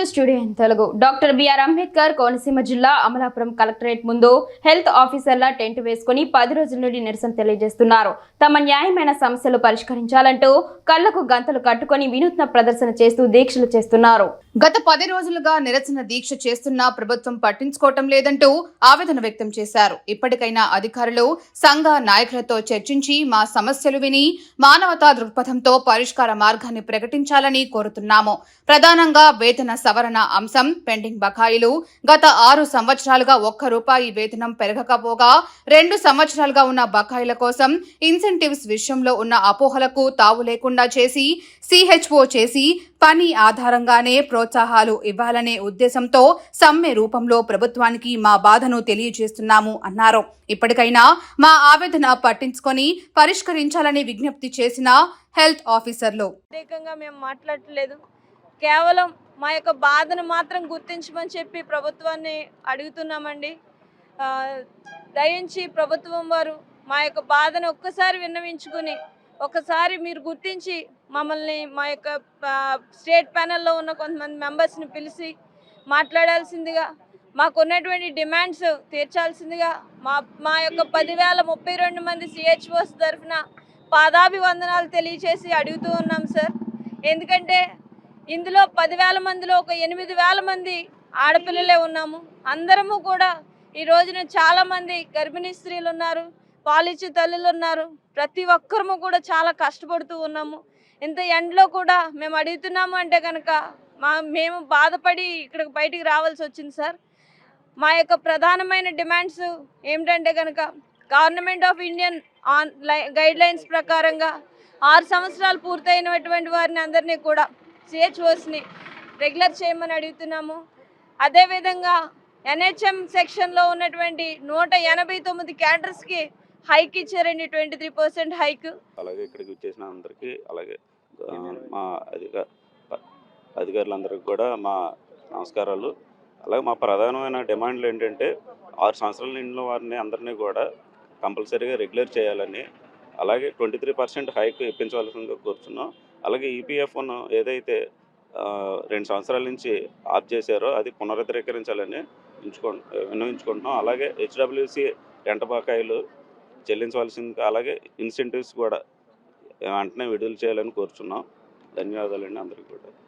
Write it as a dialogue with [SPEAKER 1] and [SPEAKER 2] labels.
[SPEAKER 1] To studio in Telugu doctor BR Ambedkar Konaseema జిల్లా Amalapuram collectorate ముందు health ఆఫీసర్ల tent వేసుకుని పది రోజుల నుండి నిరసన తెలియజేస్తున్నారు. తమ న్యాయమైన సమస్యలు పరిష్కరించాలంటూ కళ్ళకు గంతలు కట్టుకొని వినూత్న ప్రదర్శన చేస్తూ దీక్షలు చేస్తున్నారు.
[SPEAKER 2] గత పది రోజులుగా నిరసన దీక్ష చేస్తున్నా ప్రభుత్వం పట్టించుకోవటం లేదంటూ ఆవేదన వ్యక్తం చేశారు. ఇప్పటికైనా అధికారులు సంఘ నాయకులతో చర్చించి మా సమస్యలు విని మానవతా దృక్పథంతో పరిష్కార మార్గాన్ని ప్రకటించాలని కోరుతున్నాము. ప్రధానంగా వేతన సవరణ అంశం పెండింగ్ బకాయిలు. గత ఆరు సంవత్సరాలుగా ఒక్క రూపాయి వేతనం పెరగకపోగా రెండు సంవత్సరాలుగా ఉన్న బకాయిల కోసం ఇన్సెంటివ్స్ విషయంలో ఉన్న అపోహలకు తావు లేకుండా చేసి సిహెచ్ఓ చేసి పని ఆధారంగానే ప్రోత్సాహాలు ఇవ్వాలనే ఉద్దేశంతో సమ్మె రూపంలో ప్రభుత్వానికి మా బాధను తెలియజేస్తున్నాము అన్నారు. ఇప్పటికైనా మా ఆవేదన పట్టించుకొని పరిష్కరించాలని విజ్ఞప్తి చేసిన హెల్త్ ఆఫీసర్లు.
[SPEAKER 3] ప్రత్యేకంగా మేము మాట్లాడట్లేదు. కేవలం మా యొక్క బాధను మాత్రం గుర్తించమని చెప్పి ప్రభుత్వాన్ని అడుగుతున్నామండి. దయించి ప్రభుత్వం వారు మా యొక్క బాధను ఒక్కసారి విన్నవించుకుని ఒకసారి మీరు గుర్తించి మమ్మల్ని మా యొక్క స్టేట్ ప్యానెల్లో ఉన్న కొంతమంది మెంబర్స్ని పిలిచి మాట్లాడాల్సిందిగా మాకు ఉన్నటువంటి డిమాండ్స్ తీర్చాల్సిందిగా మా మా యొక్క పదివేల ముప్పై రెండు మంది సిహెచ్ఓస్ తరఫున పాదాభివందనాలు తెలియచేసి అడుగుతూ ఉన్నాం సార్. ఎందుకంటే ఇందులో పదివేల మందిలో ఒక ఎనిమిది వేల మంది ఆడపిల్లలే ఉన్నాము. అందరము కూడా ఈ రోజున చాలామంది గర్భిణీ స్త్రీలు ఉన్నారు పాలిచ్చే తల్లులు ఉన్నారు. ప్రతి ఒక్కరము కూడా చాలా కష్టపడుతూ ఉన్నాము. ఇంత ఎండలో కూడా మేము అడుగుతున్నాము అంటే కనుక మా మేము బాధపడి ఇక్కడికి బయటికి రావాల్సి వచ్చింది సార్. మా యొక్క ప్రధానమైన డిమాండ్స్ ఏమిటంటే కనుక government of Indian on guidelines ప్రకారంగా ఆరు సంవత్సరాలు పూర్తయినటువంటి వారిని అందరినీ కూడా సిహెచ్ఓస్ని రెగ్యులర్ చేయమని అడుగుతున్నాము. అదేవిధంగా ఎన్హెచ్ఎం సెక్షన్లో ఉన్నటువంటి నూట ఎనభై తొమ్మిది క్యాడర్స్కి హైక్ ఇచ్చారండి ట్వంటీ త్రీ పర్సెంట్ హైక్.
[SPEAKER 4] అలాగే ఇక్కడికి వచ్చేసిన అందరికీ అలాగే మా అధిక అధికారులందరికీ కూడా మా నమస్కారాలు. అలాగే మా ప్రధానమైన డిమాండ్లు ఏంటంటే ఆరు సంవత్సరాల నిండిన వారిని అందరినీ కూడా కంపల్సరీగా రెగ్యులర్ చేయాలని అలాగే ట్వంటీ త్రీ పర్సెంట్ హైక్ ఇప్పించవలసిందిగా కూర్చున్నాం. అలాగే ఈపీఎఫ్ను ఏదైతే రెండు సంవత్సరాల నుంచి ఆఫ్ చేశారో అది పునరుద్ధరీకరించాలని ఎంచుకో విన్నవించుకుంటున్నాం. అలాగే హెచ్డబ్ల్యూసి ఎంట బకాయిలు చెల్లించవలసింది అలాగే ఇన్సెంటివ్స్ కూడా వెంటనే విడుదల చేయాలని కోరుచున్నాం. ధన్యవాదాలండి అందరికీ కూడా.